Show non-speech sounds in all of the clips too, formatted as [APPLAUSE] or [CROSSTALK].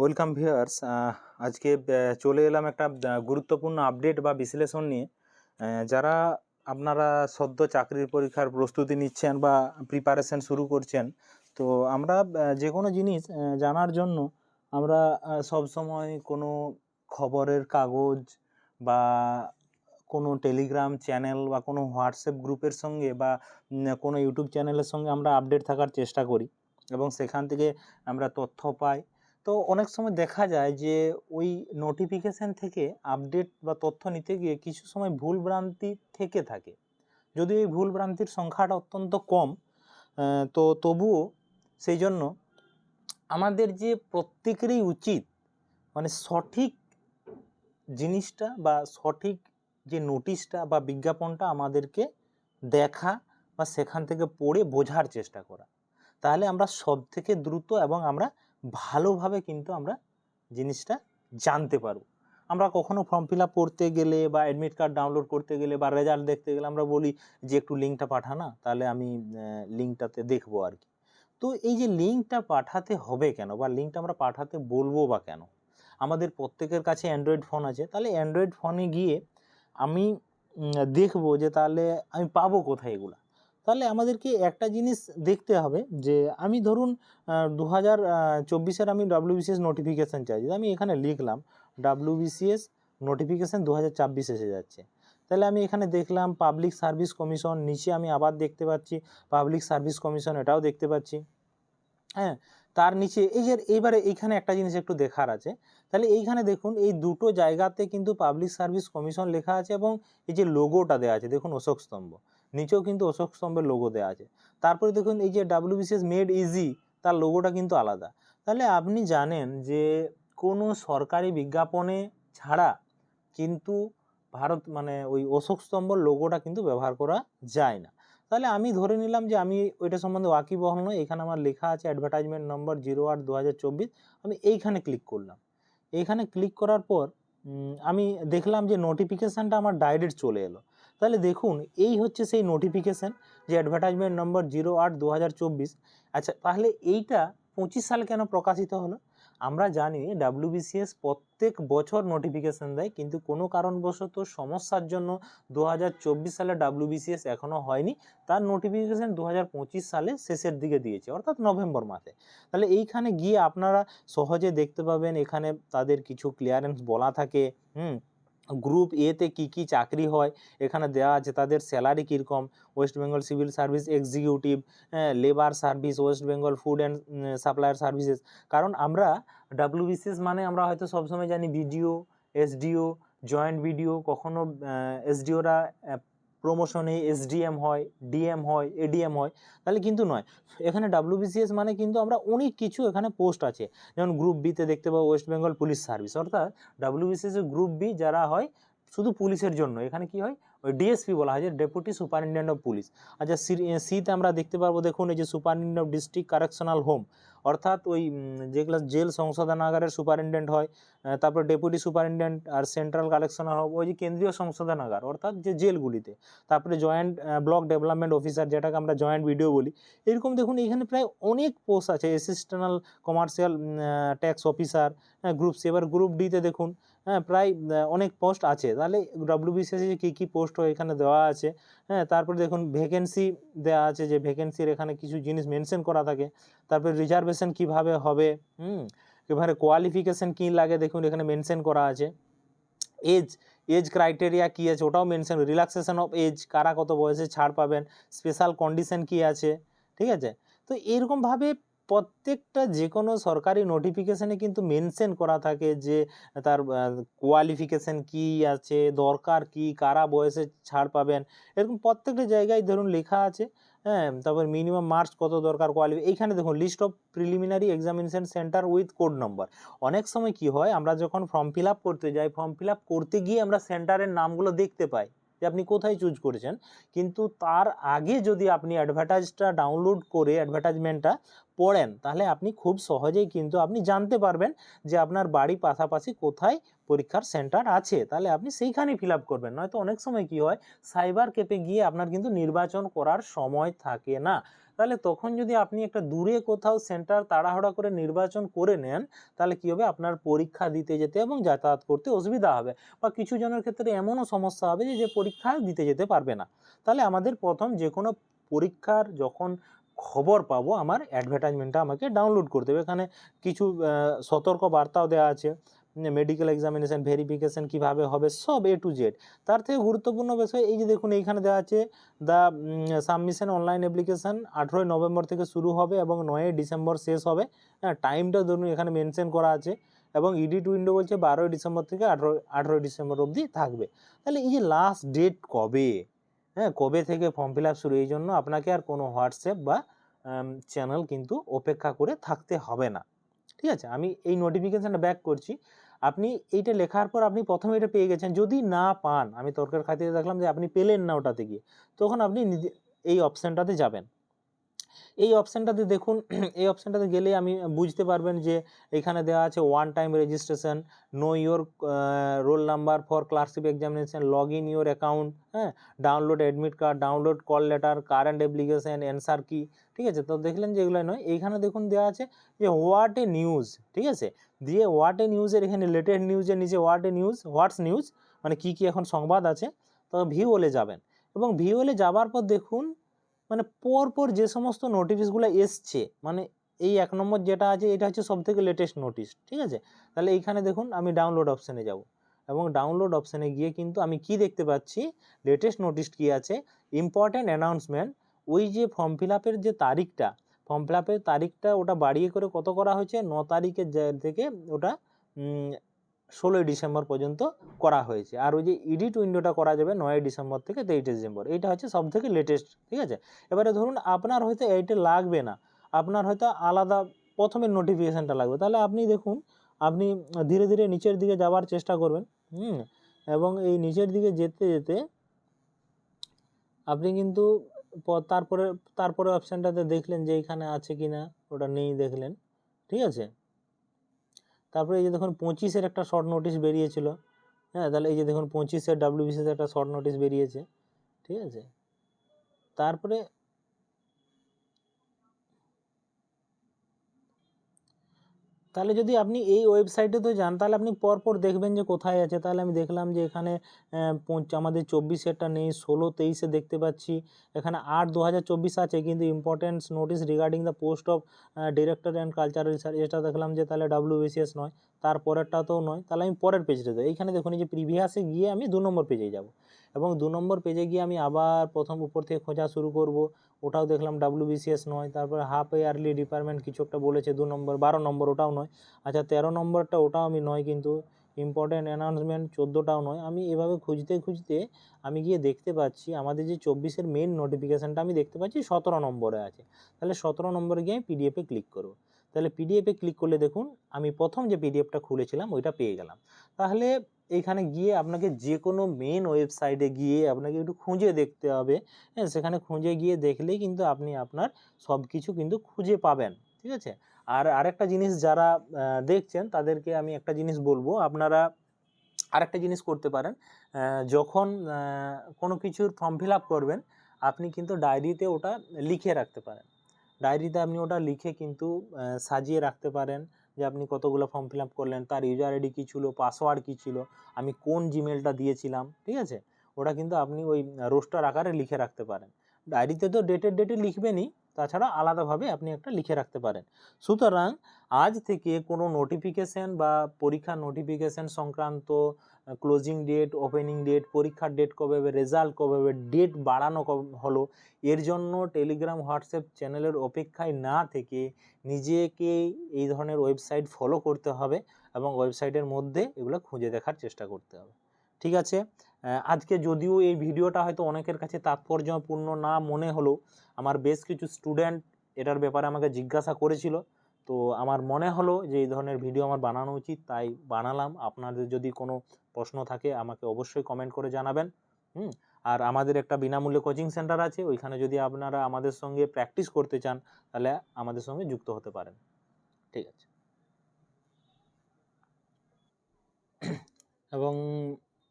Welcome viewers আজকে চলে এলাম একটা গুরুত্বপূর্ণ আপডেট বা বিশ্লেষণ নিয়ে। যারা আপনারা সদ্য চাকরির পরীক্ষার প্রস্তুতি নিচ্ছেন বা প্রিপারেশন শুরু করছেন, তো আমরা যে কোনো জিনিস জানার জন্য আমরা সব সময় কোনো খবরের কাগজ বা কোনো টেলিগ্রাম চ্যানেল বা কোনো হোয়াটসঅ্যাপ গ্রুপের সঙ্গে বা কোনো ইউটিউব চ্যানেলের সঙ্গে আমরা আপডেট থাকার চেষ্টা করি এবং সেখান থেকে আমরা তথ্য পাই। তো অনেক সময় দেখা যায় যে ওই নোটিফিকেশন থেকে আপডেট বা তথ্য নিতে গিয়ে কিছু সময় ভুল ভ্রান্তি থেকে থাকে। যদি এই ভুল ভ্রান্তির সংখ্যাটা অত্যন্ত কম তো তবুও সেই জন্য আমাদের যে প্রত্যেকেরই উচিত মানে সঠিক জিনিসটা বা সঠিক যে নোটিশটা বা বিজ্ঞাপনটা আমাদেরকে দেখা বা সেখান থেকে পড়ে বোঝার চেষ্টা করা। তাহলে আমরা সব থেকে দ্রুত এবং আমরা ভালোভাবে কিন্তু আমরা জিনিসটা জানতে পারব। আমরা কখনো ফর্ম ফিল করতে গেলে বা অ্যাডমিট কার্ড ডাউনলোড করতে গেলে বা রেজাল্ট দেখতে গেলে আমরা বলি যে, একটু লিঙ্কটা পাঠা না, তাহলে আমি লিঙ্কটাতে দেখব আর কি। তো এই যে লিঙ্কটা পাঠাতে হবে কেন বা লিঙ্কটা আমরা পাঠাতে বলব বা কেন? আমাদের প্রত্যেকের কাছে অ্যান্ড্রয়েড ফোন আছে, তাহলে অ্যান্ড্রয়েড ফোনে গিয়ে আমি দেখব যে তাহলে আমি পাবো কোথায় এগুলা? তাহলে আমাদেরকে একটা জিনিস দেখতে হবে যে আমি ধরুন দু হাজার চব্বিশের আমি ডাব্লিউবিসিএস নোটিফিকেশান চাইছি আমি এখানে লিখলাম ডাব্লিউবিসিএস নোটিফিকেশান দু হাজার ছাব্বিশ এসে যাচ্ছে, তাহলে আমি এখানে দেখলাম পাবলিক সার্ভিস কমিশন নিচে আমি আবার দেখতে পাচ্ছি পাবলিক সার্ভিস কমিশন এটাও দেখতে পাচ্ছি। হ্যাঁ তার নিচে এই যে এইবারে এইখানে একটা জিনিস একটু দেখার আছে, তাহলে এইখানে দেখুন এই দুটো জায়গাতে কিন্তু পাবলিক সার্ভিস কমিশন লেখা আছে এবং এই যে লোগোটা দেওয়া আছে, দেখুন অশোক স্তম্ভ। নিচেও কিন্তু অশোক স্তম্ভের লোগো দেওয়া আছে। তারপরে দেখুন, এই যে ডাব্লিউবিসিএস মেড ইজি তার লোগোটা কিন্তু আলাদা। তাহলে আপনি জানেন যে কোনো সরকারি বিজ্ঞাপনে ছাড়া কিন্তু ভারত মানে ওই অশোক স্তম্ভর লোগোটা কিন্তু ব্যবহার করা যায় না। তাহলে আমি ধরে নিলাম যে আমি ওইটা সম্বন্ধে ওয়াকিবহল নয় এখানে আমার লেখা আছে অ্যাডভার্টাইজমেন্ট নম্বর জিরো আট দু আমি এইখানে ক্লিক করলাম। এইখানে ক্লিক করার পর আমি দেখলাম যে নোটিফিকেশানটা আমার ডাইরেক্ট চলে এলো। তাহলে দেখুন, এই হচ্ছে সেই নোটিফিকেশান যে অ্যাডভার্টাইজমেন্ট নম্বর জিরো আট দু আচ্ছা তাহলে এইটা পঁচিশ সালে কেন প্রকাশিত হলো? আমরা জানি ডাব্লিউবিসিএস প্রত্যেক বছর নোটিফিকেশান দেয়, কিন্তু কোনো কারণবশত সমস্যার জন্য দু হাজার চব্বিশ সালে ডাব্লিউবিসিএস এখনও হয়নি। তার নোটিফিকেশান দু হাজার পঁচিশ সালে শেষের দিকে দিয়েছে, অর্থাৎ নভেম্বর মাসে। তাহলে এইখানে গিয়ে আপনারা সহজে দেখতে পাবেন, এখানে তাদের কিছু ক্লিয়ারেন্স বলা থাকে, হুম? গ্রুপ এতে কি কি চাকরি হয়, এখানে দেওয়া আছে তাদের স্যালারি কীরকম West Bengal civil service executive labour service West Bengal food and supplier services কারণ আমরা ডাব্লিউবিসিএস মানে আমরা হয়তো সবসময় জানি বিডিও এসডিও জয়েন্ট বিডিও কখনো এসডিওরা প্রমোশনে এসডিএম হয় ডিএম হয় এডিএম হয়, তাহলে কিন্তু নয়। এখানে ডাব্লিউবিসিএস মানে কিন্তু আমরা অনেক কিছু এখানে পোস্ট আছে। যেমন গ্রুপ বিতে দেখতে পাবো ওয়েস্ট বেঙ্গল পুলিশ সার্ভিস অর্থাৎ ডাব্লিউবিসিএস গ্রুপ বি যারা হয়, শুধু পুলিশের জন্য। এখানে কি হয়? ওই ডিএসপি বলা হয় যে ডেপুটি সুপারিনটেন্ডেন্ট অফ পুলিশ আচ্ছা সিতে আমরা দেখতে পারব দেখুন, এই যে superintendent of district correctional home অর্থাৎ ওই যেগুলো জেল সংশোধনাগারের সুপারিনটেন্ডেন্ট হয় তারপর ডেপুটি সুপারিনটেন্ডেন্ট আর সেন্ট্রাল কালেকশন ওই যে কেন্দ্রীয় সংশোধনাগার অর্থাৎ যে জেলগুলিতে, তারপরে জয়েন্ট ব্লক ডেভেলপমেন্ট অফিসার যেটাকে আমরা জয়েন্ট ভিডিও বলি, এরকম দেখুন এখানে প্রায় অনেক পোস্ট আছে assistant commercial tax officer group C, এবার গ্রুপ ডিতে দেখুন হ্যাঁ প্রায় অনেক পোস্ট আছে। তাহলে ডাব্লিউবিসিএসে কী কী পোস্ট হয় এখানে দেওয়া আছে হ্যাঁ তারপরে দেখুন ভ্যাকেন্সি দেওয়া আছে যে ভ্যাকেন্সির এখানে কিছু জিনিস মেনশন করা থাকে। তারপরে রিজার্ভেশন কীভাবে হবে, হুম, এবারে কোয়ালিফিকেশন কী লাগে দেখুন এখানে মেনশন করা আছে। এজ এজ ক্রাইটেরিয়া কী আছে ওটাও মেনশন রিল্যাক্সেশন অফ এজ কারা কত বয়সে ছাড় পাবেন স্পেশাল কন্ডিশন কী আছে, ঠিক আছে? তো এরকমভাবে প্রত্যেকটা যে কোনো সরকারি নোটিফিকেশানে কিন্তু মেনশন করা থাকে যে, তার কোয়ালিফিকেশান কী আছে, দরকার কী, কারা বয়সে ছাড় পাবেন, এরকম প্রত্যেকটা জায়গায় ধরুন লেখা আছে হ্যাঁ তারপর মিনিমাম মার্কস কত দরকার কোয়ালিফি এইখানে দেখুন list of preliminary examination centre with code number অনেক সময় কি হয়, আমরা যখন ফর্ম ফিল করতে যাই ফর্ম ফিল করতে গিয়ে আমরা সেন্টারের নামগুলো দেখতে পাই যে, আপনি কোথায় চুজ করেছেন, কিন্তু তার আগে যদি আপনি অ্যাডভার্টাইজটা ডাউনলোড করে অ্যাডভার্টাইজমেন্টটা পড়েন, তাহলে আপনি খুব সহজেই কিন্তু আপনি জানতে পারবেন যে আপনার বাড়ি পাশাপাশি কোথায় পরীক্ষার সেন্টার আছে। তাহলে আপনি সেইখানেই ফিল করবেন। নয়তো অনেক সময় কি হয়, সাইবার ক্যাফে গিয়ে আপনার কিন্তু নির্বাচন করার সময় থাকে না। তাহলে তখন যদি আপনি একটা দূরে কোথাও সেন্টার তাড়াহুড়া করে নির্বাচন করে নেন, তাহলে কি হবে? আপনার পরীক্ষা দিতে যেতে এবং যাতায়াত করতে অসুবিধা হবে। বা কিছু জনের ক্ষেত্রে এমনও সমস্যা হবে যে পরীক্ষা দিতে যেতে পারবে না। তাহলে আমাদের প্রথম যে কোনো পরীক্ষার যখন খবর পাবো, আমার অ্যাডভার্টাইজমেন্টটা আমাকে ডাউনলোড করতে হবে। এখানে কিছু সতর্ক বার্তাও দেওয়া আছে। মেডিকেল এক্সামিনেশন ভেরিফিকেশন কীভাবে হবে, সব এ টু জেড তার থেকে গুরুত্বপূর্ণ বিষয় এই যে দেখুন, এইখানে দেওয়া আছে দ্য সাবমিশন অনলাইন অ্যাপ্লিকেশন আঠেরোই নভেম্বর থেকে শুরু হবে এবং নয়ই ডিসেম্বর শেষ হবে। হ্যাঁ টাইমটা ধরুন, এখানে মেনশন করা আছে এবং ইডিট উইন্ডো বলছে বারোই ডিসেম্বর থেকে আঠেরো, আঠেরোই ডিসেম্বর অবধি থাকবে। তাহলে এই যে লাস্ট ডেট কবে? হ্যাঁ কবে থেকে ফর্ম ফিল আপ শুরু এই জন্য আপনাকে আর কোনো হোয়াটসঅ্যাপ বা চ্যানেল কিন্তু অপেক্ষা করে থাকতে হবে না। ঠিক আছে? আমি এই নোটিফিকেশানটা ব্যাক করছি। আপনি এইটা লেখার পর আপনি প্রথমে এটা পেয়ে গেছেন। যদি না পান, আমি তর্কের খাতিরে দেখলাম যে আপনি পেলেন না ওটাতে গিয়ে, তখন আপনি এই অপশানটাতে যাবেন। এই অপশানটাতে দেখুন, [CLEARS THROAT] এই অপশানটাতে গেলে আমি বুঝতে পারবেন যে এখানে দেওয়া আছে one time registration know your roll number for clerkship examination log in your account হ্যাঁ download admit card download call letter current application answer কি ঠিক আছে? তো দেখলেন যে এগুলো নয়। এইখানে দেখুন দেওয়া আছে যে হোয়াট এ নিউজ ঠিক আছে? দিয়ে হোয়াট এ নিউজের এখানে লেটেস্ট নিউজের নিচে what a news what's news মানে কি কি এখন সংবাদ আছে, তো ভিউ হলে যাবেন। এবং ভিউ হলে যাবার পর দেখুন মানে পর পর যে সমস্ত নোটিফিসগুলো এসছে মানে এই এক নম্বর যেটা আছে, এটা হচ্ছে সব থেকে লেটেস্ট নোটিশ ঠিক আছে? তাহলে এইখানে দেখুন, আমি ডাউনলোড অপশানে যাব। এবং ডাউনলোড অপশানে গিয়ে কিন্তু আমি কি দেখতে পাচ্ছি? লেটেস্ট নোটিশ কি আছে? ইম্পর্ট্যান্ট অ্যানাউন্সমেন্ট ওই যে ফর্ম ফিল আপের যে তারিখটা ফর্ম ফিল আপের তারিখটা ওটা বাড়িয়ে করে কত করা হয়েছে? ন তারিখের থেকে ওটা ষোলোই ডিসেম্বর পর্যন্ত করা হয়েছে। আর ওই যে এডিট উইন্ডোটা করা যাবে নয় ডিসেম্বর থেকে তেইশে ডিসেম্বর। এইটা হচ্ছে সব থেকে লেটেস্ট ঠিক আছে? এবারে ধরুন আপনার হয়তো এইটা লাগবে না। আপনার হয়তো আলাদা প্রথমে নোটিফিকেশানটা লাগবে। তাহলে আপনি দেখুন, আপনি ধীরে ধীরে নিচের দিকে যাওয়ার চেষ্টা করবেন, হুম? এবং এই নিচের দিকে যেতে যেতে আপনি কিন্তু তারপরে তারপরে অপশানটাতে দেখলেন যে এখানে আছে কি না ওটা নেই দেখলেন, ঠিক আছে? তারপরে এই যে দেখুন পঁচিশের একটা শর্ট নোটিশ বেরিয়েছিল হ্যাঁ তাহলে এই যে দেখুন পঁচিশের ডাব্লিউবিসিএস একটা শর্ট নোটিশ বেরিয়েছে, ঠিক আছে? তারপরে তাহলে যদি আপনি এই ওয়েবসাইটে তো যান, তাহলে আপনি পরপর দেখবেন যে কোথায় আছে। তাহলে আমি দেখলাম যে এখানে আমাদের চব্বিশেরটা নেই, ষোলো, তেইশে দেখতে পাচ্ছি। এখানে আট দু আছে, কিন্তু importance notice regarding the post of director and cultural research এটা দেখলাম যে তাহলে ডাব্লিউবিসিএস নয় তারপরেরটাতেও নয়। তাহলে আমি পরের পেজটা দেবো এইখানে দেখুন যে প্রিভিয়াসে গিয়ে আমি দু নম্বর পেজে যাব। এবং দু নম্বর পেজে গিয়ে আমি আবার প্রথম উপর থেকে খোঁজা শুরু করব। ওটাও দেখলাম ডাব্লিউবিসিএস নয়, তারপরে হাফ ইয়ারলি ডিপার্টমেন্ট কিছু একটা বলেছে দু নম্বর, বারো নম্বর ওটাও নয়। আচ্ছা তেরো নম্বরটা ওটাও আমি নয় কিন্তু ইম্পর্ট্যান্ট অ্যানাউন্সমেন্ট চোদ্দোটাও নয়। আমি এভাবে খুঁজতে খুঁজতে আমি গিয়ে দেখতে পাচ্ছি, আমাদের যে চব্বিশের মেন নোটিফিকেশানটা আমি দেখতে পাচ্ছি সতেরো নম্বরে আছে। তাহলে সতেরো নম্বরে গিয়ে আমি পিডিএফে ক্লিক করব। তাহলে পিডিএফে ক্লিক করলে দেখুন, আমি প্রথম যে পিডিএফটা খুলেছিলাম, ওইটা পেয়ে গেলাম। তাহলে এইখানে গিয়ে আপনাকে যে কোনো মেন ওয়েবসাইটে গিয়ে আপনাকে একটু খুঁজে দেখতে হবে। হ্যাঁ সেখানে খুঁজে গিয়ে দেখলেই কিন্তু আপনি আপনার সব কিছু কিন্তু খুঁজে পাবেন, ঠিক আছে? আর আরেকটা জিনিস যারা দেখছেন তাদেরকে আমি একটা জিনিস বলব, আপনারা আরেকটা জিনিস করতে পারেন। যখন কোনো কিছুর ফর্ম ফিল আপ করবেন, আপনি কিন্তু ডায়েরিতে ওটা লিখে রাখতে পারেন। ডায়েরিতে আপনি ওটা লিখে কিন্তু সাজিয়ে রাখতে পারেন। যে আপনি কতগুলো ফর্ম ফিল আপ করলেন, তার ইউজার আইডি কী ছিল পাসওয়ার্ড কী ছিল, আমি কোন জিমেলটা দিয়েছিলাম, ঠিক আছে? ওটা কিন্তু আপনি ওই রোস্টার আকারে লিখে রাখতে পারেন। ডায়েরিতে তো ডেটের ডেটে লিখবেনই, তাছাড়া আলাদাভাবে আপনি একটা লিখে রাখতে পারেন। সুতরাং আজ থেকে কোনো নোটিফিকেশান বা পরীক্ষা নোটিফিকেশান সংক্রান্ত ক্লোজিং ডেট ওপেনিং ডেট পরীক্ষার ডেট কবে হবে রেজাল্ট কবে হবে ডেট বাড়ানো হলো। এর জন্য টেলিগ্রাম হোয়াটসঅ্যাপ চ্যানেলের অপেক্ষায় না থেকে নিজেকে এই ধরনের ওয়েবসাইট ফলো করতে হবে এবং ওয়েবসাইটের মধ্যে এগুলো খুঁজে দেখার চেষ্টা করতে হবে। ঠিক আছে? আজকে যদিও এই ভিডিওটা হয়তো অনেকের কাছে তাৎপর্যপূর্ণ না মনে হলো, আমার বেশ কিছু স্টুডেন্ট এটার ব্যাপারে আমাকে জিজ্ঞাসা করেছিল। তো আমার মনে হলো যে, এই ধরনের ভিডিও আমার বানানো উচিত, তাই বানালাম। আপনাদের যদি কোনো প্রশ্ন থাকে, আমাকে অবশ্যই কমেন্ট করে জানাবেন, হুম? আর আমাদের একটা বিনামূল্যে কোচিং সেন্টার আছে, ওইখানে যদি আপনারা আমাদের সঙ্গে প্র্যাকটিস করতে চান, তাহলে আমাদের সঙ্গে যুক্ত হতে পারেন। ঠিক আছে। এবং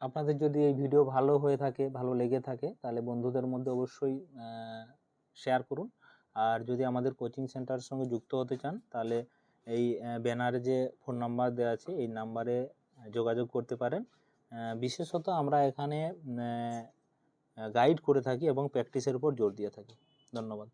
আপনাদের যদি এই ভিডিও ভালো হয়ে থাকে, ভালো লেগে থাকে, তাহলে বন্ধুদের মধ্যে অবশ্যই শেয়ার করুন। আর যদি আমাদের কোচিং সেন্টারের সঙ্গে যুক্ত হতে চান, তাহলে এই ব্যানারে যে ফোন নাম্বার দেওয়া আছে, এই নাম্বারে যোগাযোগ করতে পারেন। বিশেষত আমরা এখানে গাইড করে থাকি এবং প্র্যাকটিসের উপর জোর দিয়ে থাকি। ধন্যবাদ।